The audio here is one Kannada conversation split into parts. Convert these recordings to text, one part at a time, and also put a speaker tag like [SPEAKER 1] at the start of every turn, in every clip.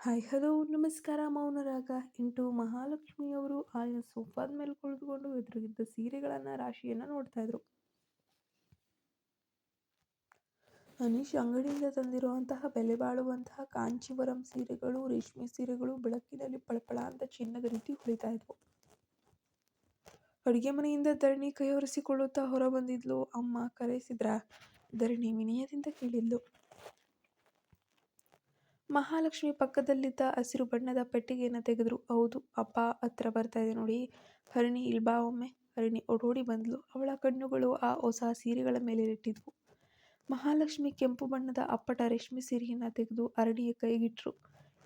[SPEAKER 1] ಹಾಯ್, ಹಲೋ, ನಮಸ್ಕಾರ, ಮೌನರಾಗ. ಇಂಟು ಮಹಾಲಕ್ಷ್ಮಿಯವರು ಆಯಾ ಸೋಫಾದ ಮೇಲೆ ಕುಳಿತುಕೊಂಡು ಎದುರಿಗಿದ್ದ ಸೀರೆಗಳನ್ನು, ರಾಶಿಯನ್ನ ನೋಡ್ತಾ ಇದ್ರು. ಅನೀಶ್ ಅಂಗಡಿಯಿಂದ ತಂದಿರುವಂತಹ ಬೆಲೆ ಬಾಳುವಂತಹ ಕಾಂಚೀವರಂ ಸೀರೆಗಳು, ರೇಷ್ಮೆ ಸೀರೆಗಳು ಬೆಳಕಿನಲ್ಲಿ ಪಳಪಳ ಅಂತ ಚಿನ್ನದ ರೀತಿ ಹೊಳಿತಾ ಇದ್ವು. ಅಡುಗೆ ಮನೆಯಿಂದ ಧರಣಿ ಕೈಯೊರೆಸಿಕೊಳ್ಳುತ್ತಾ ಹೊರ ಬಂದಿದ್ಲು ಅಮ್ಮ ಕರೆಸಿದ್ರ? ಧರಣಿ ವಿನಯದಿಂದ ಕೇಳಿದ್ಲು. ಮಹಾಲಕ್ಷ್ಮಿ ಪಕ್ಕದಲ್ಲಿದ್ದ ಹಸಿರು ಬಣ್ಣದ ಪೆಟ್ಟಿಗೆಯನ್ನು ತೆಗೆದ್ರು. ಹೌದು, ಅಪ್ಪ ಹತ್ರ ಬರ್ತಾ ಇದೆ ನೋಡಿ. ಹರಿಣಿ, ಇಲ್ಬಾ ಒಮ್ಮೆ? ಹರಿಣಿ ಓಡೋಡಿ ಬಂದ್ಲು. ಅವಳ ಕಣ್ಣುಗಳು ಆ ಹೊಸ ಸೀರೆಗಳ ಮೇಲೆ ಇಟ್ಟಿದ್ವು ಮಹಾಲಕ್ಷ್ಮಿ ಕೆಂಪು ಬಣ್ಣದ ಅಪ್ಪಟ ರೇಷ್ಮೆ ಸೀರೆಯನ್ನು ತೆಗೆದು ಅರಣಿಯ ಕೈಗಿಟ್ರು.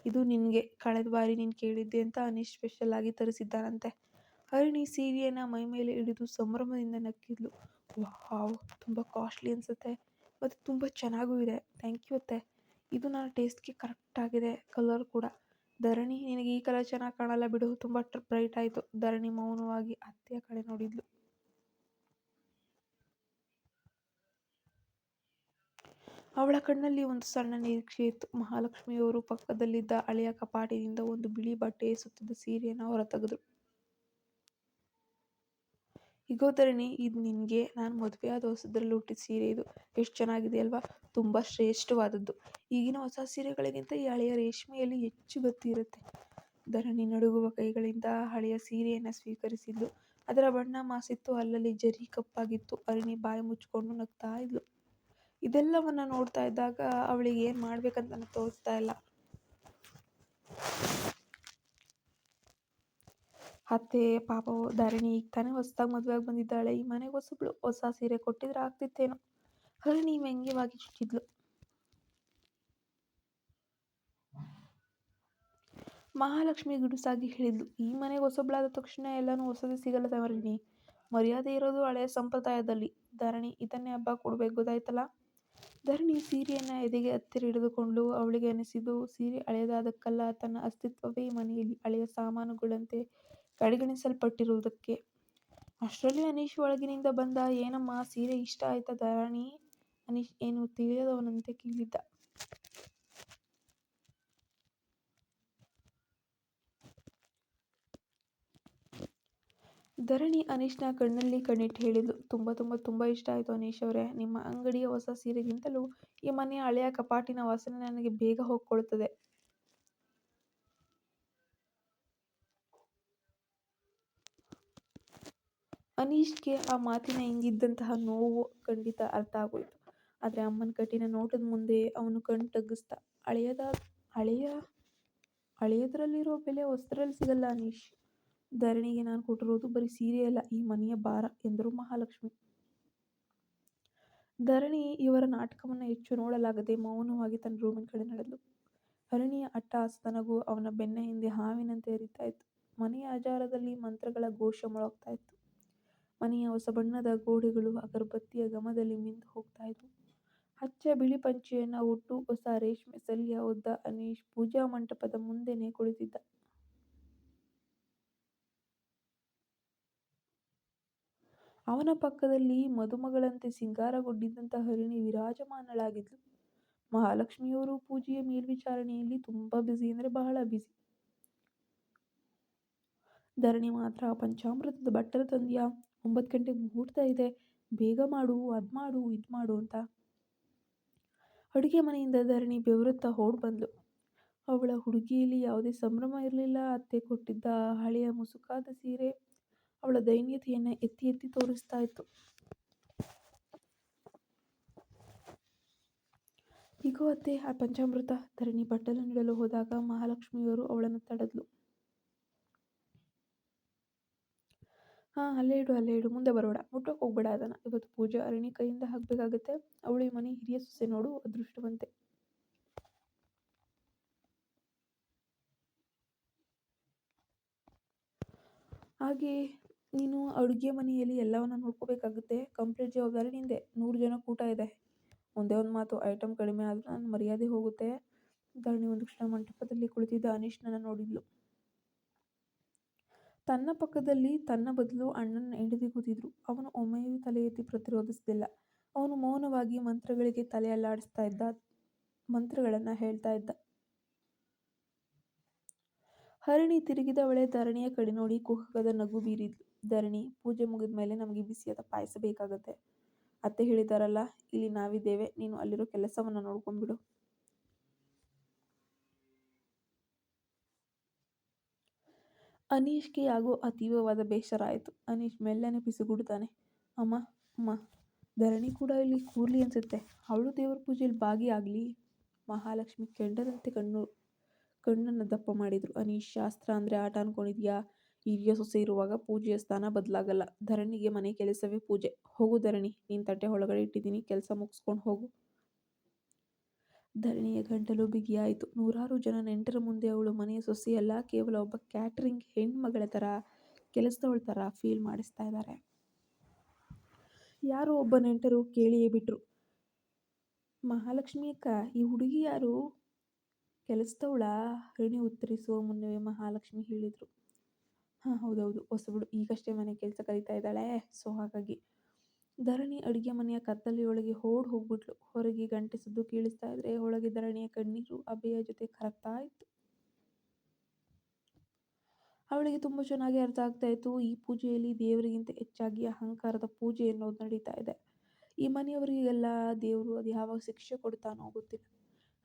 [SPEAKER 1] ಇದು ನಿನಗೆ, ಕಳೆದ ಬಾರಿ ನೀನು ಕೇಳಿದ್ದೆ ಅಂತ ಅನೀಶ್ ಸ್ಪೆಷಲ್ ಆಗಿ ತರಿಸಿದ್ದಾನಂತೆ. ಹರಿಣಿ ಸೀರೆಯನ್ನು ಮೈ ಮೇಲೆ ಹಿಡಿದು ಸಂಭ್ರಮದಿಂದ ನಕ್ಕಿದ್ಲು. ವಾವ್, ತುಂಬ ಕಾಸ್ಟ್ಲಿ ಅನ್ಸುತ್ತೆ. ಮತ್ತು ತುಂಬ ಚೆನ್ನಾಗೂ ಇದೆ. ಥ್ಯಾಂಕ್ ಯು ಅತ್ತೆ. ಇದು ನನ್ನ ಟೇಸ್ಟ್ಗೆ ಕರೆಕ್ಟ್ ಆಗಿದೆ. ಕಲರ್ ಕೂಡ. ಧರಣಿ, ನಿನಗೆ ಈ ಕಲರ್ ಚೆನ್ನಾಗಿ ಕಾಣಲ್ಲ ಬಿಡು. ತುಂಬ ಬ್ರೈಟ್ ಆಯಿತು. ಧರಣಿ ಮೌನವಾಗಿ ಅತ್ತೆಯ ಕಡೆ ನೋಡಿದ್ಲು. ಅವಳ ಕಣ್ಣಲ್ಲಿ ಒಂದು ಸಣ್ಣ ನಿರೀಕ್ಷೆ ಇತ್ತು. ಮಹಾಲಕ್ಷ್ಮಿಯವರು ಪಕ್ಕದಲ್ಲಿದ್ದ ಹಳೆಯ ಕಪಾಟಿನಿಂದ ಒಂದು ಬಿಳಿ ಬಟ್ಟೆ ಸುತ್ತಿದ ಸೀರೆಯನ್ನು ಹೊರತೆಗೆದ್ರು ಇಗೋ ಧರಣಿ ಇದು ನಿನಗೆ ನಾನು ಮದುವೆ ಆದ ಹೊಸದ್ರಲ್ಲಿ ಹುಟ್ಟಿದ ಸೀರೆ ಇದು. ಎಷ್ಟು ಚೆನ್ನಾಗಿದೆ ಅಲ್ವಾ? ತುಂಬ ಶ್ರೇಷ್ಠವಾದದ್ದು. ಈಗಿನ ಹೊಸ ಸೀರೆಗಳಿಗಿಂತ ಈ ಹಳೆಯ ರೇಷ್ಮೆಯಲ್ಲಿ ಹೆಚ್ಚು ಗತಿ ಇರುತ್ತೆ ಧರಣಿ ನಡುಗುವ ಕೈಗಳಿಂದ ಹಳೆಯ ಸೀರೆಯನ್ನು ಸ್ವೀಕರಿಸಿದ್ಲು. ಅದರ ಬಣ್ಣ ಮಾಸಿತ್ತು, ಅಲ್ಲಲ್ಲಿ ಜರಿ ಕಪ್ಪಾಗಿತ್ತು. ಅರಿಣಿ ಬಾಯಿ ಮುಚ್ಚಿಕೊಂಡು ನಗ್ತಾ ಇದ್ಲು. ಇದೆಲ್ಲವನ್ನ ನೋಡ್ತಾ ಇದ್ದಾಗ ಅವಳಿಗೆ ಏನು ಮಾಡ್ಬೇಕಂತ ತೋರಿಸ್ತಾ ಇಲ್ಲ. ಅತ್ತೆ, ಪಾಪ ಧರಣಿ ಈಗ ತಾನೇ ಹೊಸದಾಗಿ ಮದುವೆಯಾಗಿ ಬಂದಿದ್ದಾಳೆ. ಈ ಮನೆಗೆ ಹೊಸಬ್ಳು ಹೊಸ ಸೀರೆ ಕೊಟ್ಟಿದ್ರೆ ಆಗ್ತಿತ್ತೇನೋ. ಹರಿಣಿ ವ್ಯಂಗ್ಯವಾಗಿ ಚುಚ್ಚಿದ್ಲು ಮಹಾಲಕ್ಷ್ಮಿ ಗುಡುಸಾಗಿ ಹೇಳಿದ್ಲು, ಈ ಮನೆಗೆ ಹೊಸಬ್ಳಾದ ತಕ್ಷಣ ಎಲ್ಲಾನು ಹೊಸದೇ ಸಿಗಲ್ಲ ಧರಣಿ ಮರ್ಯಾದೆ ಇರೋದು ಹಳೆಯ ಸಂಪ್ರದಾಯದಲ್ಲಿ. ಧರಣಿ, ಇದನ್ನೇ ಹಬ್ಬ ಕೊಡ್ಬೇಕು ಗೊತ್ತಾಯ್ತಲ್ಲ? ಧರಣಿ ಸೀರೆಯನ್ನ ಎದೆಗೆ ಹತ್ತಿರ ಹಿಡಿದುಕೊಂಡು ಅವಳಿಗೆ ಅನಿಸಿದ್ದು, ಸೀರೆ ಹಳೆಯದಾದಕ್ಕಲ್ಲ ತನ್ನ ಅಸ್ತಿತ್ವವೇ ಮನೆಯಲ್ಲಿ ಹಳೆಯ ಸಾಮಾನುಗಳಂತೆ ಕಡೆಗಣಿಸಲ್ಪಟ್ಟಿರುವುದಕ್ಕೆ. ಅಷ್ಟರಲ್ಲಿ ಅನೀಶ್ ಒಳಗಿನಿಂದ ಬಂದ, ಏನಮ್ಮ, ಸೀರೆ ಇಷ್ಟ ಆಯ್ತಾ ಧರಣಿ? ಅನೀಶ್ ಏನು ತಿಳಿಯದವನಂತೆ ಕೇಳಿದ್ದ. ಧರಣಿ ಅನೀಶ್ನ ಕಣ್ಣಲ್ಲಿ ಕಣ್ಣಿಟ್ಟು ಹೇಳಿದ್ಲು, ತುಂಬ ತುಂಬ ತುಂಬ ಇಷ್ಟ ಆಯಿತು ಅನೀಶ್ ಅವರೇ. ನಿಮ್ಮ ಅಂಗಡಿಯ ಹೊಸ ಸೀರೆಗಿಂತಲೂ ಈ ಮನೆಯ ಹಳೆಯ ಕಪಾಟಿನ ವಾಸನೆ ನನಗೆ ಬೇಗ ಹೋಗ್ಕೊಳ್ತದೆ. ಅನೀಶ್ಗೆ ಆ ಮಾತಿನ ಹಿಂಗಿದ್ದಂತಹ ನೋವು ಖಂಡಿತ ಅರ್ಥ ಆಗೋಯ್ತು. ಆದರೆ ಅಮ್ಮನ ಕಠಿಣ ನೋಟದ ಮುಂದೆ ಅವನು ಕಣ್ಣು ತಗ್ಗಿಸ್ತ ಹಳೆಯದ ಹಳೆಯ ಹಳೆಯದರಲ್ಲಿರೋ ಬೆಲೆ ಹೊಸದ್ರಲ್ಲಿ ಸಿಗಲ್ಲ ಅನೀಶ್. ಧರಣಿಗೆ ನಾನು ಕೊಟ್ಟಿರೋದು ಬರೀ ಸೀರೆ ಅಲ್ಲ, ಈ ಮನೆಯ ಭಾರ, ಎಂದರು ಮಹಾಲಕ್ಷ್ಮಿ. ಧರಣಿ ಇವರ ನಾಟಕವನ್ನು ಹೆಚ್ಚು ನೋಡಲಾಗದೆ ಮೌನವಾಗಿ ತನ್ನ ರೂಮಿನ ಕಡೆ ನಡೆದು ಅಟ್ಟ ಅಸ್ತನಗೂ ಅವನ ಬೆನ್ನ ಹಿಂದೆ ಹಾವಿನಂತೆ ಹರಿತಾ ಇತ್ತು. ಮನೆಯ ಅಜಾರದಲ್ಲಿ ಮಂತ್ರಗಳ ಘೋಷ ಮೊಳಗ್ತಾ ಇತ್ತು. ಮನೆಯ ಹೊಸ ಬಣ್ಣದ ಗೋಡೆಗಳು ಅಗರಬತ್ತಿಯ ಘಮದಲ್ಲಿ ಮಿಂದು ಹೋಗ್ತಾ ಇದ್ವು. ಹಚ್ಚ ಬಿಳಿ ಪಂಚೆಯನ್ನ ಉಟ್ಟು ಹೊಸ ರೇಷ್ಮೆ ಸಲಿಯ ಉದ್ದ ಅನೀಶ್ ಪೂಜಾ ಮಂಟಪದ ಮುಂದೆನೆ ಕುಳಿತಿದ್ದ. ಅವನ ಪಕ್ಕದಲ್ಲಿ ಮದುಮಗಳಂತೆ ಸಿಂಗಾರಗೊಂಡಿದ್ದಂತ ಹರಿಣಿ ವಿರಾಜಮಾನಳಾಗಿದ್ಲು. ಮಹಾಲಕ್ಷ್ಮಿಯವರು ಪೂಜೆಯ ಮೇಲ್ವಿಚಾರಣೆಯಲ್ಲಿ ತುಂಬಾ ಬ್ಯುಸಿ ಅಂದ್ರೆ ಬಹಳ ಬ್ಯುಸಿ ಧರಣಿ ಮಾತ್ರ ಪಂಚಾಮೃತದ ಬಟ್ಟಲ ತಂದ್ಯಾ ಒಂಬತ್ತು ಗಂಟೆಗೆ ಮುಹೂರ್ತ ಇದೆ, ಬೇಗ ಮಾಡು, ಅದು ಮಾಡು, ಇದು ಮಾಡು ಅಂತ. ಅಡುಗೆ ಮನೆಯಿಂದ ಧರಣಿ ಬೆವರುತ್ತಾ ಓಡ್ ಬಂದಳು ಅವಳ ಹುಡುಗಿಯಲ್ಲಿ ಯಾವುದೇ ಸಂಭ್ರಮ ಇರಲಿಲ್ಲ. ಅತ್ತೆ ಕೊಟ್ಟಿದ್ದ ಹಳೆಯ ಮುಸುಕಾದ ಸೀರೆ ಅವಳ ದೈನ್ಯತೆಯನ್ನು ಎತ್ತಿ ಎತ್ತಿ ತೋರಿಸ್ತಾ ಇತ್ತು. ಈಗೋ ಅತ್ತೆ, ಆ ಪಂಚಾಮೃತ. ಧರಣಿ ಬಟ್ಟಲು ನೀಡಲು ಹೋದಾಗ ಮಹಾಲಕ್ಷ್ಮಿಯವರು ಅವಳನ್ನು ತಡೆದ್ಲು. ಹಾಂ ಅಲ್ಲೇ ಇಡು ಅಲ್ಲೇ ಇಡು ಮುಂದೆ ಬರೋಣ ಮುಟ್ಟೋಕೆ ಹೋಗಬೇಡ ಅದನ್ನು. ಇವತ್ತು ಪೂಜಾ ಅರಣಿ ಕೈಯಿಂದ ಹಾಕಬೇಕಾಗುತ್ತೆ. ಅವಳು ಮನೆ ಹಿರಿಯ ಸೊಸೆ ನೋಡು ಅದೃಷ್ಟವಂತೆ. ಹಾಗೆ ನೀನು ಅಡುಗೆ ಮನೆಯಲ್ಲಿ ಎಲ್ಲವನ್ನ ನೋಡ್ಕೋಬೇಕಾಗುತ್ತೆ. ಕಂಪ್ಲೀಟ್ ಜವಾಬ್ದಾರಿ ನಿಂದೆ. ನೂರು ಜನ ಊಟ ಇದೆ. ಒಂದೇ ಒಂದು ಮಾತು. ಐಟಮ್ ಕಡಿಮೆ ಆದರೂ ನಾನು ಮರ್ಯಾದೆ ಹೋಗುತ್ತೆ. ಧರಣಿ ಒಂದು ಕ್ಷಣ ಮಂಟಪದಲ್ಲಿ ಕುಳಿತಿದ್ದ ಅನೀಶ್ನನ್ನು ನೋಡಿದ್ಲು. ತನ್ನ ಪಕ್ಕದಲ್ಲಿ ತನ್ನ ಬದಲು ಅಣ್ಣನ ಹೆಂಡತಿ ಕೂತಿದ್ರು ಅವನು ಒಮ್ಮೆಯೂ ತಲೆ ಎತ್ತಿ ಪ್ರತಿರೋಧಿಸಲಿಲ್ಲ ಅವನು ಮೌನವಾಗಿ ಮಂತ್ರಗಳಿಗೆ ತಲೆ ಅಲ್ಲಾಡಿಸ್ತಾ ಇದ್ದ ಮಂತ್ರಗಳನ್ನು ಹೇಳ್ತಾ ಇದ್ದ ಹರಿಣಿ ತಿರುಗಿದವಳೆ ಧರಣಿಯ ಕಡೆ ನೋಡಿ ಕುಹಕದ ನಗು ಬೀರಿದ್ಲು. ಧರಣಿ, ಪೂಜೆ ಮುಗಿದ ಮೇಲೆ ನಮಗೆ ಬಿಸಿಯಾದ ಪಾಯಸ ಬೇಕಾಗತ್ತೆ. ಅತ್ತೆ ಹೇಳಿದಾರಲ್ಲ, ಇಲ್ಲಿ ನಾವಿದ್ದೇವೆ, ನೀನು ಅಲ್ಲಿರೋ ಕೆಲಸವನ್ನ ನೋಡ್ಕೊಂಡ್ಬಿಡು. ಅನೀಶ್ಗೆ ಆಗೋ ಅತೀವವಾದ ಬೇಸರ ಆಯಿತು ಅನೀಶ್ ಮೆಲ್ಲನೆ ಪಿಸುಗುಡ್ತಾನೆ. ಅಮ್ಮ, ಅಮ್ಮ, ಧರಣಿ ಕೂಡ ಇಲ್ಲಿ ಕೂರ್ಲಿ ಅನಿಸುತ್ತೆ ಅವಳು ದೇವರ ಪೂಜೆಯಲ್ಲಿ ಭಾಗಿ ಆಗ್ಲಿ. ಮಹಾಲಕ್ಷ್ಮಿ ಕೆಂಡದಂತೆ ಕಣ್ಣು ಕಣ್ಣನ್ನು ದಪ್ಪ ಮಾಡಿದ್ರು. ಅನೀಶ್, ಶಾಸ್ತ್ರ ಅಂದ್ರೆ ಆಟ ಅನ್ಕೊಂಡಿದ್ಯಾ ಹಿರಿಯ ಸೊಸೆ ಇರುವಾಗ ಪೂಜೆಯ ಸ್ಥಾನ ಬದಲಾಗಲ್ಲ ಧರಣಿಗೆ ಮನೆ ಕೆಲಸವೇ ಪೂಜೆ. ಹೋಗು ಧರಣಿ, ನೀನು ತಟ್ಟೆ ಒಳಗಡೆ ಇಟ್ಟಿದ್ದೀನಿ ಕೆಲಸ ಮುಗಿಸ್ಕೊಂಡು ಹೋಗು. ಧರಣಿಯ ಗಂಟಲು ಬಿಗಿಯಾಯಿತು. ನೂರಾರು ಜನ ನೆಂಟರ ಮುಂದೆ ಅವಳು ಮನೆಯ ಸೊಸೆಯಲ್ಲ, ಕೇವಲ ಒಬ್ಬ ಕ್ಯಾಟರಿಂಗ್ ಹೆಣ್ಮಗಳ ಥರ, ಕೆಲಸದವಳ ಥರ ಫೀಲ್ ಮಾಡಿಸ್ತಾ ಇದ್ದಾರೆ. ಯಾರೋ ಒಬ್ಬ ನೆಂಟರು ಕೇಳಿಯೇ ಬಿಟ್ರು. ಮಹಾಲಕ್ಷ್ಮೀಯಕ್ಕ, ಈ ಹುಡುಗಿ ಯಾರು? ಕೆಲಸದವ್ಳಾ? ಹರಿಣಿ ಉತ್ತರಿಸುವ ಮುನ್ನವೇ ಮಹಾಲಕ್ಷ್ಮಿ ಹೇಳಿದರು ಹಾಂ ಹೌದೌದು, ಹೊಸಬಳು, ಈಗಷ್ಟೇ ಮನೆ ಕೆಲಸ ಕಲಿತಾ ಇದ್ದಾಳೆ, ಸೊ ಹಾಗಾಗಿ. ಧರಣಿ ಅಡುಗೆ ಮನೆಯ ಕತ್ತಲೆಯೊಳಗೆ ಓಡ್ ಹೋಗ್ಬಿಟ್ಲು. ಹೊರಗೆ ಗಂಟೆ ಸದ್ದು ಕೇಳಿಸ್ತಾ ಇದ್ರೆ ಒಳಗೆ ಧರಣಿಯ ಕಣ್ಣೀರು ಅಭಯ ಜೊತೆ ಕರಗ್ತಾ ಇತ್ತು. ಅವಳಿಗೆ ತುಂಬಾ ಚೆನ್ನಾಗಿ ಅರ್ಥ ಆಗ್ತಾ ಇತ್ತು, ಈ ಪೂಜೆಯಲ್ಲಿ ದೇವರಿಗಿಂತ ಹೆಚ್ಚಾಗಿ ಅಹಂಕಾರದ ಪೂಜೆ ಅನ್ನೋದು ನಡೀತಾ ಇದೆ. ಈ ಮನೆಯವರಿಗೆಲ್ಲ ದೇವ್ರು ಅದ್ಯಾವಾಗ ಶಿಕ್ಷೆ ಕೊಡ್ತಾನೋ ಗೊತ್ತಿಲ್ಲ.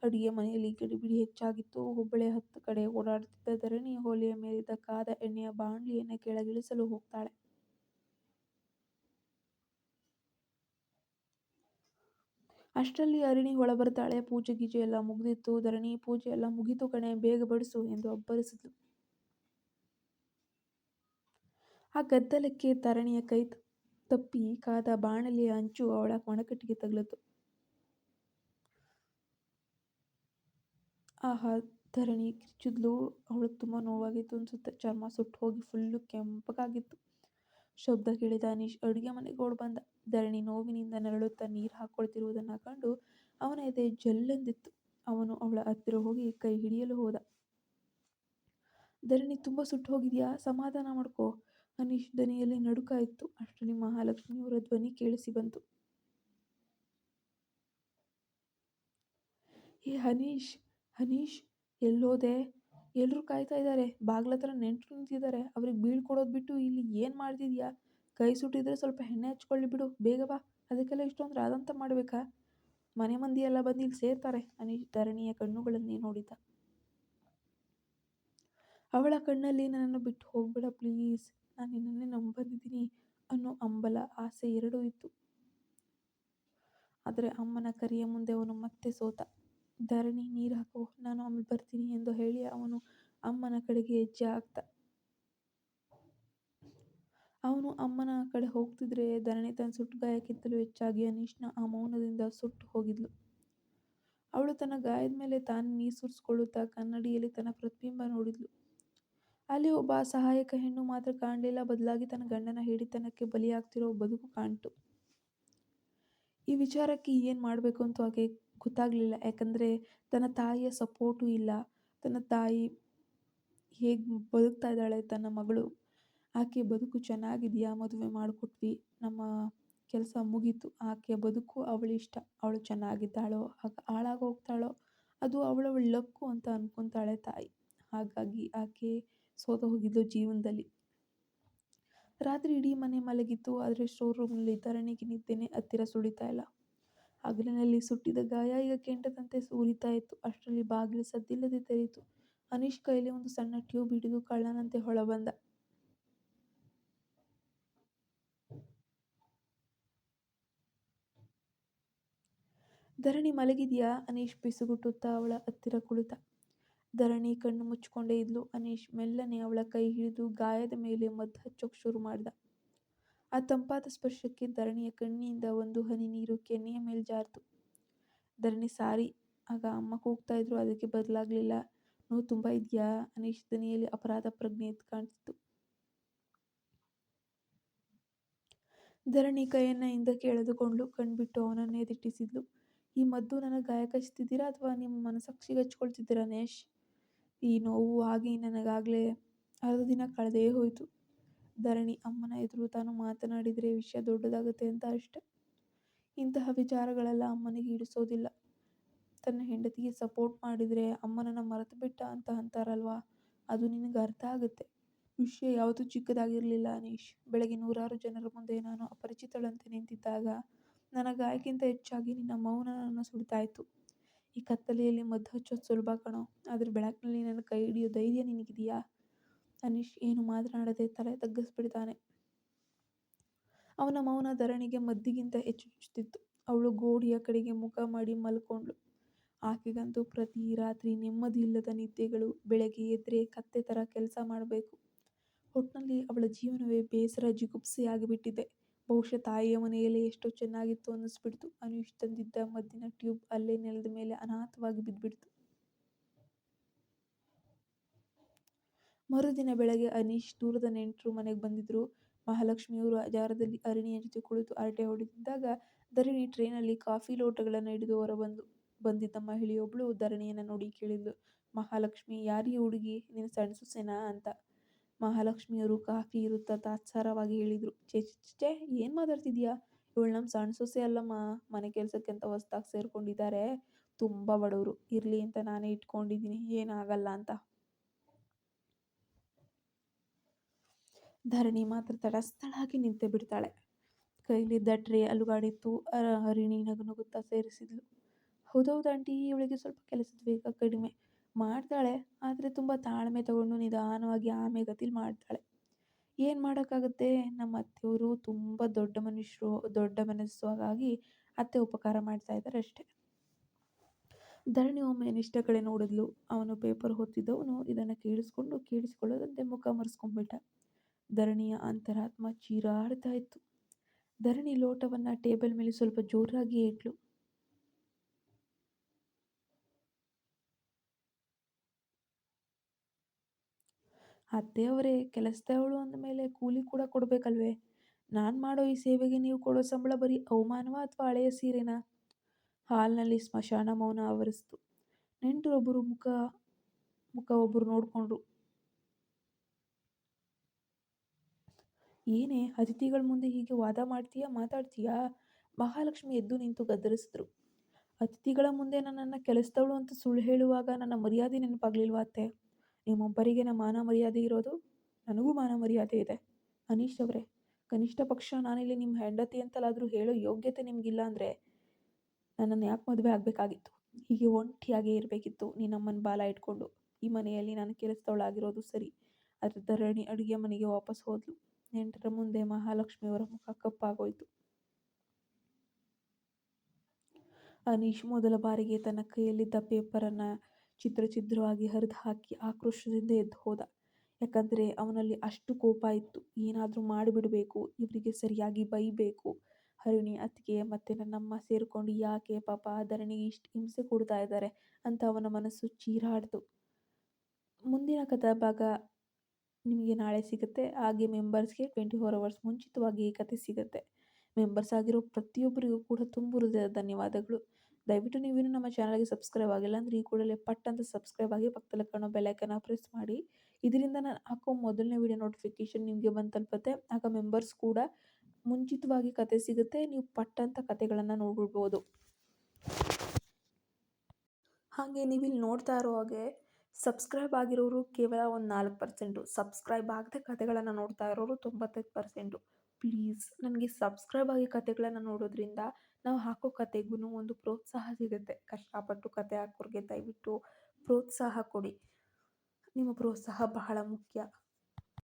[SPEAKER 1] ಅಡುಗೆ ಮನೆಯಲ್ಲಿ ಗಡಿಬಿಡಿ ಹೆಚ್ಚಾಗಿತ್ತು. ಹುಬ್ಬಳ್ಳಿ ಹತ್ತು ಕಡೆ ಓಡಾಡುತ್ತಿದ್ದ ಧರಣಿ ಒಲೆಯ ಮೇಲಿದ್ದ ಕಾದ ಎಣ್ಣೆಯ ಬಾಂಡ್ಲಿಯನ್ನ ಕೆಳಗಿಳಿಸಲು ಹೋಗ್ತಾಳೆ. ಅಷ್ಟ್ರಲ್ಲಿ ಹರಿಣಿ ಒಳಬರ್ತಾಳೆ. ಪೂಜೆ ಗೀಜೆ ಎಲ್ಲ ಮುಗಿದಿತ್ತು ಧರಣಿ, ಪೂಜೆ ಎಲ್ಲ ಮುಗಿತು ಕಣೆ ಬೇಗ ಬಡಿಸು ಎಂದು ಅಬ್ಬರಿಸಿದ್ಲು. ಆ ಗದ್ದಲಕ್ಕೆ ಧರಣಿಯ ಕೈ ತಪ್ಪಿ ಕಾದ ಬಾಣಲಿಯ ಅಂಚು ಅವಳ ಮೊಣಕಟ್ಟಿಗೆ ತಗಲಿತು ಆಹಾ, ಧರಣಿ ಕಿರುಚಿದ್ಲು. ಅವಳು ತುಂಬಾ ನೋವಾಗಿತ್ತು ಅನ್ಸುತ್ತೆ. ಚರ್ಮ ಸುಟ್ಟು ಹೋಗಿ ಫುಲ್ಲು ಕೆಂಪಗಾಗಿತ್ತು. ಶಬ್ದ ಕೇಳಿದ ಅನೀಶ್ ಅಡುಗೆ ಮನೆಗೆ ಓಡ್ ಬಂದ. ಧರಣಿ ನೋವಿನಿಂದ ನರಳುತ್ತಾ ನೀರು ಹಾಕ್ಕೊಳ್ತಿರುವುದನ್ನು ಕಂಡು ಅವನ ಎದೆ ಜಲ್ಲೆಂದಿತ್ತು ಅವನು ಅವಳ ಹತ್ತಿರ ಹೋಗಿ ಕೈ ಹಿಡಿಯಲು ಹೋದ. ಧರಣಿ, ತುಂಬಾ ಸುಟ್ಟು ಹೋಗಿದೆಯಾ ಸಮಾಧಾನ ಮಾಡ್ಕೋ. ಅನೀಶ್ ಧ್ವನಿಯಲ್ಲಿ ನಡುಕ ಇತ್ತು. ಅಷ್ಟರಲ್ಲಿ ಮಹಾಲಕ್ಷ್ಮಿಯವರ ಧ್ವನಿ ಕೇಳಿಸಿ ಬಂತು. ಏ ಅನೀಶ್, ಹನೀಶ್ ಎಲ್ಲೋದೆ? ಎಲ್ರೂ ಕಾಯ್ತಾ ಇದ್ದಾರೆ ಬಾಗ್ಲ ಹತ್ರ ನೆಂಟ್ರು ನಿಂತಿದ್ದಾರೆ ಅವ್ರಿಗೆ ಬೀಳ್ಕೊಡೋದು ಬಿಟ್ಟು ಇಲ್ಲಿ ಏನು ಮಾಡ್ತಿದ್ಯಾ ಕೈ ಸುಟ್ಟಿದ್ರೆ ಸ್ವಲ್ಪ ಎಣ್ಣೆ ಹಚ್ಕೊಳ್ಳಿ ಬಿಡು, ಬೇಗ ಬಾ. ಅದಕ್ಕೆಲ್ಲ ಇಷ್ಟೊಂದು ರಾದಂತ ಮಾಡಬೇಕಾ ಮನೆ ಮಂದಿ ಎಲ್ಲ ಬಂದು ಇಲ್ಲಿ ಸೇರ್ತಾರೆ. ಅನೀಶ್ ಧರಣಿಯ ಕಣ್ಣುಗಳನ್ನೇ ನೋಡಿದ. ಅವಳ ಕಣ್ಣಲ್ಲಿ ನನ್ನನ್ನು ಬಿಟ್ಟು ಹೋಗ್ಬೇಡ ಪ್ಲೀಸ್, ನಾನು ನಿನ್ನನ್ನೇ ನಂಬಂದಿದ್ದೀನಿ ಅನ್ನೋ ಅಂಬಲ ಆಸೆ ಎರಡೂ ಇತ್ತು. ಆದರೆ ಅಮ್ಮನ ಕರಿಯ ಮುಂದೆ ಅವನು ಮತ್ತೆ ಸೋತ. ಧರಣಿ, ನೀರು ಹಾಕು, ನಾನು ಆಮೇಲೆ ಬರ್ತೀನಿ ಎಂದು ಹೇಳಿ ಅವನು ಅಮ್ಮನ ಕಡೆಗೆ ಹೆಜ್ಜೆ ಹಾಕ್ತ ಅವನು ಅಮ್ಮನ ಕಡೆ ಹೋಗ್ತಿದ್ರೆ ಧರಣಿ ತನ್ನ ಸುಟ್ಟು ಗಾಯಕ್ಕಿಂತಲೂ ಹೆಚ್ಚಾಗಿ ಅನೀಶ್ನ ಆ ಮೌನದಿಂದ ಸುಟ್ಟು ಹೋಗಿದ್ಲು. ಅವಳು ತನ್ನ ಗಾಯದ ಮೇಲೆ ತಾನು ನೀರು ಸುರಿಸ್ಕೊಳ್ಳುತ್ತಾ ಕನ್ನಡಿಯಲ್ಲಿ ತನ್ನ ಪ್ರತಿಬಿಂಬ ನೋಡಿದ್ಲು. ಅಲ್ಲಿ ಒಬ್ಬ ಸಹಾಯಕ ಹೆಣ್ಣು ಮಾತ್ರ ಕಾಣಲಿಲ್ಲ ಬದಲಾಗಿ ತನ್ನ ಗಂಡನ ಹಿಡಿತನಕ್ಕೆ ಬಲಿಯಾಗ್ತಿರೋ ಬದುಕು ಕಾಣ್ತು. ಈ ವಿಚಾರಕ್ಕೆ ಏನು ಮಾಡಬೇಕು ಅಂತ ಆಕೆಗೆ ಗೊತ್ತಾಗ್ಲಿಲ್ಲ. ಯಾಕಂದರೆ ತನ್ನ ತಾಯಿಯ ಸಪೋರ್ಟು ಇಲ್ಲ. ತನ್ನ ತಾಯಿ ಹೇಗೆ ಬದುಕ್ತಾ ಇದ್ದಾಳೆ, ತನ್ನ ಮಗಳು, ಆಕೆಯ ಬದುಕು ಚೆನ್ನಾಗಿದೆಯಾ ಮದುವೆ ಮಾಡಿಕೊಟ್ವಿ ನಮ್ಮ ಕೆಲಸ ಮುಗೀತು, ಆಕೆಯ ಬದುಕು ಅವಳಿಷ್ಟ, ಅವಳು ಚೆನ್ನಾಗಿದ್ದಾಳೋ ಹಾಳಾಗೋಗ್ತಾಳೋ ಅದು ಅವಳವಳ ಲಕ್ಕು ಅಂತ ಅಂದ್ಕೊತಾಳೆ ತಾಯಿ. ಹಾಗಾಗಿ ಆಕೆ ಸೋತ ಹೋಗಿದ್ದು ಜೀವನದಲ್ಲಿ. ರಾತ್ರಿ ಇಡೀ ಮನೆ ಮಲಗಿತ್ತು. ಆದರೆ ಸ್ಟೋರ್ ರೂಮ್ನಲ್ಲಿ ಧರಣಿಗೆ ನಿದ್ದೆನೇ ಹತ್ತಿರ ಸುಳಿತಾ ಇಲ್ಲ. ಹಗಲಿನಲ್ಲಿ ಸುಟ್ಟಿದ ಗಾಯ ಈಗ ಕೆಂಡದಂತೆ ಉರಿತಾ ಇತ್ತು. ಅಷ್ಟರಲ್ಲಿ ಬಾಗಿಲು ಸದ್ದಿಲ್ಲದೆ ತೆರೆಯಿತು. ಅನೀಶ್ ಕೈಯಲ್ಲಿ ಒಂದು ಸಣ್ಣ ಟ್ಯೂಬ್ ಹಿಡಿದು ಕಳ್ಳನಂತೆ ಹೊಳಬಂದ ಧರಣಿ ಮಲಗಿದ್ಯಾ? ಅನೀಶ್ ಪಿಸುಗುಟ್ಟುತ್ತಾ ಅವಳ ಹತ್ತಿರ ಕುಳಿತ. ಧರಣಿ ಕಣ್ಣು ಮುಚ್ಚಿಕೊಂಡೇ ಇದ್ಲು. ಅನೀಶ್ ಮೆಲ್ಲನೆ ಅವಳ ಕೈ ಹಿಡಿದು ಗಾಯದ ಮೇಲೆ ಮದ್ದು ಹಚ್ಚೋಕ್ ಶುರು ಮಾಡ್ದ. ಆ ತಂಪಾದ ಸ್ಪರ್ಶಕ್ಕೆ ಧರಣಿಯ ಕಣ್ಣಿಯಿಂದ ಒಂದು ಹನಿ ನೀರು ಕೆನ್ನೆಯ ಮೇಲೆ ಜಾರಿತು ಧರಣಿ, ಸಾರಿ, ಆಗ ಅಮ್ಮ ಕೂಗ್ತಾ ಇದ್ರು, ಅದಕ್ಕೆ ಬದಲಾಗ್ಲಿಲ್ಲ. ನೋವು ತುಂಬ ಇದೆಯಾ ಅನೀಶ್ ದನಿಯಲ್ಲಿ ಅಪರಾಧ ಪ್ರಜ್ಞೆ ಎದ್ದು ಕಾಣ್ತಿತ್ತು. ಧರಣಿ ಕೈಯನ್ನ ಹಿಂದಕ್ಕೆ ಎಳೆದುಕೊಂಡು ಕಣ್ಬಿಟ್ಟು ಅವನನ್ನೇ ದಿಟ್ಟಿಸಿದ್ಲು. ಈ ಮದ್ದು ನನ್ನ ಗಾಯ ಅಥವಾ ನಿಮ್ಮ ಮನಸ್ಸಾಕ್ಷಿಗೆ ಹಚ್ಕೊಳ್ತಿದ್ದೀರಾ ನೇಶ್ ಈ ನೋವು ಆಗಿ ನನಗಾಗಲೇ ಅರ್ಧ ದಿನ ಕಳೆದೇ ಹೋಯ್ತು. ಧರಣಿ, ಅಮ್ಮನ ಎದುರು ತಾನು ಮಾತನಾಡಿದರೆ ವಿಷಯ ದೊಡ್ಡದಾಗುತ್ತೆ ಅಂತ ಅಷ್ಟೆ. ಇಂತಹ ವಿಚಾರಗಳೆಲ್ಲ ಅಮ್ಮನಿಗೆ ಹಿಡಿಸೋದಿಲ್ಲ. ತನ್ನ ಹೆಂಡತಿಗೆ ಸಪೋರ್ಟ್ ಮಾಡಿದರೆ ಅಮ್ಮನನ್ನು ಮರೆತು ಮರೆತುಬಿಟ್ಟ ಅಂತ ಅಂತಾರಲ್ವಾ, ಅದು ನಿನಗೆ ಅರ್ಥ ಆಗುತ್ತೆ. ವಿಷಯ ಯಾವತ್ತೂ ಚಿಕ್ಕದಾಗಿರಲಿಲ್ಲ ಅನೀಶ್. ಬೆಳಗ್ಗೆ ನೂರಾರು ಜನರ ಮುಂದೆ ನಾನು ಅಪರಿಚಿತಳಂತೆ ನಿಂತಿದ್ದಾಗ ನನ್ನ ಗಾಯಕ್ಕಿಂತ ಹೆಚ್ಚಾಗಿ ನಿನ್ನ ಮೌನ ನನ್ನ ಸುಡ್ತಾ ಇತ್ತು ಈ ಕತ್ತಲೆಯಲ್ಲಿ ಮದ್ದು ಹಚ್ಚೋದು ಸುಲಭ ಕಣೋ. ಆದರೆ ಬೆಳಕಿನಲ್ಲಿ ನನ್ನ ಕೈ ಹಿಡಿಯೋ ಧೈರ್ಯ ನಿನಗಿದೆಯಾ? ಅನೀಶ್ ಏನು ಮಾತನಾಡದೆ ತಲೆ ತಗ್ಗಿಸ್ಬಿಡ್ತಾನೆ. ಅವನ ಮೌನ ಧರಣಿಗೆ ಮದ್ದಿಗಿಂತ ಹೆಚ್ಚು ಚುಚ್ಚುತ್ತಿತ್ತು ಅವಳು ಗೋಡೆಯ ಕಡೆಗೆ ಮುಖ ಮಾಡಿ ಮಲ್ಕೊಂಡ್ಳು. ಆಕೆಗಂತೂ ಪ್ರತಿ ರಾತ್ರಿ ನೆಮ್ಮದಿ ಇಲ್ಲದ ನಿದ್ದೆಗಳು ಬೆಳಗ್ಗೆ ಎದ್ರೆ ಕತ್ತೆ ಥರ ಕೆಲಸ ಮಾಡಬೇಕು. ಒಟ್ಟಿನಲ್ಲಿ ಅವಳ ಜೀವನವೇ ಬೇಸರ ಜಿಗುಪ್ಸೆಯಾಗಿಬಿಟ್ಟಿದೆ. ಬಹುಶಃ ತಾಯಿಯ ಮನೆಯಲ್ಲೇ ಎಷ್ಟೋ ಚೆನ್ನಾಗಿತ್ತು ಅನ್ನಿಸ್ಬಿಡ್ತು. ಅನೀಶ್ ತಂದಿದ್ದ ಮದ್ದಿನ ಟ್ಯೂಬ್ ಅಲ್ಲೇ ನೆಲದ ಮೇಲೆ ಅನಾಥವಾಗಿ ಬಿದ್ದುಬಿಡ್ತು ಮರುದಿನ ಬೆಳಗ್ಗೆ ಅನೀಶ್ ದೂರದ ನೆಂಟರು ಮನೆಗೆ ಬಂದಿದ್ರು. ಮಹಾಲಕ್ಷ್ಮಿಯವರು ಅಜಾರದಲ್ಲಿ ಅರಣಿಯ ಜೊತೆ ಕುಳಿತು ಹರಟೆ ಹೊಡೆದಿದ್ದಾಗ ಧರಣಿ ಟ್ರೈನಲ್ಲಿ ಕಾಫಿ ಲೋಟಗಳನ್ನು ಹಿಡಿದು ಹೊರಬಂದು, ಬಂದಿದ್ದ ಮಹಿಳೆಯೊಬ್ಬಳು ಧರಣಿಯನ್ನು ನೋಡಿ ಕೇಳಿದ್ಲು. ಮಹಾಲಕ್ಷ್ಮಿ, ಯಾರೀ ಹುಡುಗಿ? ನಿನ್ನ ಸಣ್ಣ ಸೊಸೆನಾ? ಅಂತ. ಮಹಾಲಕ್ಷ್ಮಿಯವರು ಕಾಫಿ ಇರುತ್ತಾ ತಾತ್ಸಾರವಾಗಿ ಹೇಳಿದ್ರು. ಛೇ ಛೇ ಛೇ ಏನು ಮಾತಾಡ್ತಿದ್ಯಾ? ಇವಳು ನಮ್ಮ ಸಣ್ಣ ಸೊಸೆ ಅಲ್ಲಮ್ಮ. ಮನೆ ಕೆಲಸಕ್ಕೆ ಅಂತ ಹೊಸ್ದಾಗಿ ಸೇರ್ಕೊಂಡಿದ್ದಾರೆ. ತುಂಬ ಬಡವರು. ಇರಲಿ ಅಂತ ನಾನೇ ಇಟ್ಕೊಂಡಿದ್ದೀನಿ. ಏನಾಗಲ್ಲ ಅಂತ. ಧರಣಿ ಮಾತ್ರ ತಟಸ್ಥಳಾಗಿ ನಿಂತೇ ಬಿಡ್ತಾಳೆ. ಕೈಲಿದ್ದ ಟ್ರೇ ಅಲುಗಾಡಿತ್ತು. ಹರಿಣಿ ನಗು ನಗುತ್ತಾ ಸೇರಿಸಿದ್ಲು ಹೌದೌದು ಆಂಟಿ, ಇವಳಿಗೆ ಸ್ವಲ್ಪ ಕೆಲಸದ ವೇಗ ಕಡಿಮೆ. ಮಾಡ್ತಾಳೆ, ಆದರೆ ತುಂಬ ತಾಳ್ಮೆ ತಗೊಂಡು ನಿಧಾನವಾಗಿ ಆಮೆ ಗತಿಲಿ ಮಾಡ್ತಾಳೆ. ಏನು ಮಾಡೋಕ್ಕಾಗುತ್ತೆ? ನಮ್ಮ ಅತ್ತೆಯವರು ತುಂಬ ದೊಡ್ಡ ಮನುಷ್ಯರು, ದೊಡ್ಡ ಮನಸ್ಸು. ಹಾಗಾಗಿ ಅತ್ತೆ ಉಪಕಾರ ಮಾಡ್ತಾ ಇದ್ದಾರೆ ಅಷ್ಟೇ. ಧರಣಿ ಒಮ್ಮೆ ನಿಷ್ಠ ಕಡೆ ನೋಡಿದ್ಲು. ಅವನು ಪೇಪರ್ ಹೊತ್ತಿದ್ದವನು ಇದನ್ನು ಕೇಳಿಸ್ಕೊಂಡು ಕೇಳಿಸಿಕೊಳ್ಳದಂತೆ ಮುಖ ಮರೆಸ್ಕೊಂಡ್ಬಿಟ್ಟ. ಧರಣಿಯ ಅಂತರಾತ್ಮ ಚೀರಾಡ್ತಾ ಇತ್ತು. ಧರಣಿ ಲೋಟವನ್ನ ಟೇಬಲ್ ಮೇಲೆ ಸ್ವಲ್ಪ ಜೋರಾಗಿ ಇಟ್ಲು. ಅತ್ತೆಯವರೇ ಕೆಲಸದವಳು ಅಂದಮೇಲೆ ಕೂಲಿ ಕೂಡ ಕೊಡಬೇಕಲ್ವೇ? ನಾನು ಮಾಡೋ ಈ ಸೇವೆಗೆ ನೀವು ಕೊಡೋ ಸಂಬಳ ಬರೀ ಅವಮಾನವ ಅಥವಾ ಹಳೆಯ ಸೀರೆನಾ? ಹಾಲ್ನಲ್ಲಿ ಸ್ಮಶಾನ ಮೌನ ಆವರಿಸ್ತು. ನೆಂಟರೊಬ್ಬರು ಮುಖ ಮುಖ ಒಬ್ಬರು ನೋಡ್ಕೊಂಡ್ರು. ಏನೇ ಅತಿಥಿಗಳ ಮುಂದೆ ಹೀಗೆ ವಾದ ಮಾಡ್ತೀಯಾ, ಮಾತಾಡ್ತೀಯಾ? ಮಹಾಲಕ್ಷ್ಮಿ ಎದ್ದು ನಿಂತು ಗದರಿಸಿದ್ರು. ಅತಿಥಿಗಳ ಮುಂದೆ ನನ್ನನ್ನು ಕೆಲಸದವಳು ಅಂತ ಸುಳ್ಳು ಹೇಳುವಾಗ ನನ್ನ ಮರ್ಯಾದೆ ನೆನಪಾಗ್ಲಿಲ್ವಾ ಅತ್ತೆ? ನಿಮ್ಮೊಬ್ಬರಿಗೆ ನಮ್ಮ ಮಾನ ಮರ್ಯಾದೆ ಇರೋದು? ನನಗೂ ಮಾನ ಮರ್ಯಾದೆ ಇದೆ. ಅನೀಶ್ ಅವರೇ, ಕನಿಷ್ಠ ಪಕ್ಷ ನಾನಿಲ್ಲಿ ನಿಮ್ಮ ಹೆಂಡತಿ ಅಂತಲಾದರೂ ಹೇಳೋ ಯೋಗ್ಯತೆ ನಿಮಗಿಲ್ಲ ಅಂದರೆ ನನ್ನನ್ನು ಯಾಕೆ ಮದುವೆ ಆಗಬೇಕಾಗಿತ್ತು? ಹೀಗೆ ಒಂಟಿಯಾಗೇ ಇರಬೇಕಿತ್ತು ನೀನಮ್ಮನ ಬಾಲ ಇಟ್ಕೊಂಡು. ಈ ಮನೆಯಲ್ಲಿ ನಾನು ಕೆಲಸದವಳಾಗಿರೋದು ಸರಿ. ಅದರ ಧರಣಿ ಅಡುಗೆ ಮನೆಗೆ ವಾಪಸ್ ಹೋದ್ಲು. ನೆಂಟರ ಮುಂದೆ ಮಹಾಲಕ್ಷ್ಮಿಯವರ ಮುಖ ಕಪ್ಪಾಗೋಯ್ತು. ಅನೀಶ್ ಮೊದಲ ಬಾರಿಗೆ ತನ್ನ ಕೈಯಲ್ಲಿದ್ದ ಪೇಪರನ್ನು ಚಿತ್ರ ಚಿತ್ರವಾಗಿ ಹರಿದು ಹಾಕಿ ಆಕ್ರೋಶದಿಂದ ಎದ್ದು ಹೋದ. ಯಾಕಂದರೆ ಅವನಲ್ಲಿ ಅಷ್ಟು ಕೋಪ ಇತ್ತು. ಏನಾದರೂ ಮಾಡಿಬಿಡಬೇಕು, ಇವರಿಗೆ ಸರಿಯಾಗಿ ಬೈಬೇಕು. ಹರಿಣಿ ಅತ್ತಿಗೆ, ಮತ್ತು ನನ್ನಮ್ಮ ಸೇರಿಕೊಂಡು ಯಾಕೆ ಪಾಪ ಧರಣಿಗೆ ಇಷ್ಟು ಹಿಂಸೆ ಕೊಡ್ತಾ ಇದ್ದಾರೆ? ಅಂತ ಅವನ ಮನಸ್ಸು ಚೀರಾಡ್ತು. ಮುಂದಿನ ಕಥಾ ಭಾಗ ನಿಮಗೆ ನಾಳೆ ಸಿಗುತ್ತೆ. ಹಾಗೆ ಮೆಂಬರ್ಸ್ಗೆ ಟ್ವೆಂಟಿ ಫೋರ್ ಅವರ್ಸ್ ಮುಂಚಿತವಾಗಿ ಈ ಕತೆ ಸಿಗುತ್ತೆ. ಮೆಂಬರ್ಸ್ ಆಗಿರೋ ಪ್ರತಿಯೊಬ್ಬರಿಗೂ ಕೂಡ ತುಂಬ ಹೃದಯದ ಧನ್ಯವಾದಗಳು. ದಯವಿಟ್ಟು ನೀವೇನು ನಮ್ಮ ಚಾನಲ್ಗೆ ಸಬ್ಸ್ಕ್ರೈಬ್ ಆಗಿಲ್ಲ ಅಂದರೆ ಈ ಕೂಡಲೇ ಪಟ್ ಅಂತ ಸಬ್ಸ್ಕ್ರೈಬ್ ಆಗಿ ಪಕ್ಕದಲ್ಲಿ ಕಾಣೋ ಬೆಲೈಕನ್ನ ಪ್ರೆಸ್ ಮಾಡಿ. ಇದರಿಂದ ನಾನು ಹಾಕೋ ಮೊದಲನೇ ವಿಡಿಯೋ ನೋಟಿಫಿಕೇಶನ್ ನಿಮಗೆ ಬಂದು ತಲುಪುತ್ತೆ. ಆಗ ಮೆಂಬರ್ಸ್ ಕೂಡ ಮುಂಚಿತವಾಗಿ ಕತೆ ಸಿಗುತ್ತೆ. ನೀವು ಪಟ್ ಅಂತ ಕತೆಗಳನ್ನು ನೋಡ್ಬಿಡ್ಬೋದು. ಹಾಗೆ ನೀವಿಲ್ಲಿ ನೋಡ್ತಾ ಇರೋ ಹಾಗೆ ಸಬ್ಸ್ಕ್ರೈಬ್ ಆಗಿರೋರು ಕೇವಲ ಒಂದು ನಾಲ್ಕು ಪರ್ಸೆಂಟು ಸಬ್ಸ್ಕ್ರೈಬ್ ಆಗದೆ ಕತೆಗಳನ್ನು ನೋಡ್ತಾ ಇರೋರು ತೊಂಬತ್ತೈದು ಪರ್ಸೆಂಟು ಪ್ಲೀಸ್ ನನಗೆ ಸಬ್ಸ್ಕ್ರೈಬ್ ಆಗಿ ಕತೆಗಳನ್ನು ನೋಡೋದ್ರಿಂದ ನಾವು ಹಾಕೋ ಕತೆಗೂ ಒಂದು ಪ್ರೋತ್ಸಾಹ ಸಿಗುತ್ತೆ. ಕಷ್ಟಪಟ್ಟು ಕತೆ ಹಾಕೋರಿಗೆ ದಯವಿಟ್ಟು ಪ್ರೋತ್ಸಾಹ ಕೊಡಿ. ನಿಮ್ಮ ಪ್ರೋತ್ಸಾಹ ಬಹಳ ಮುಖ್ಯ.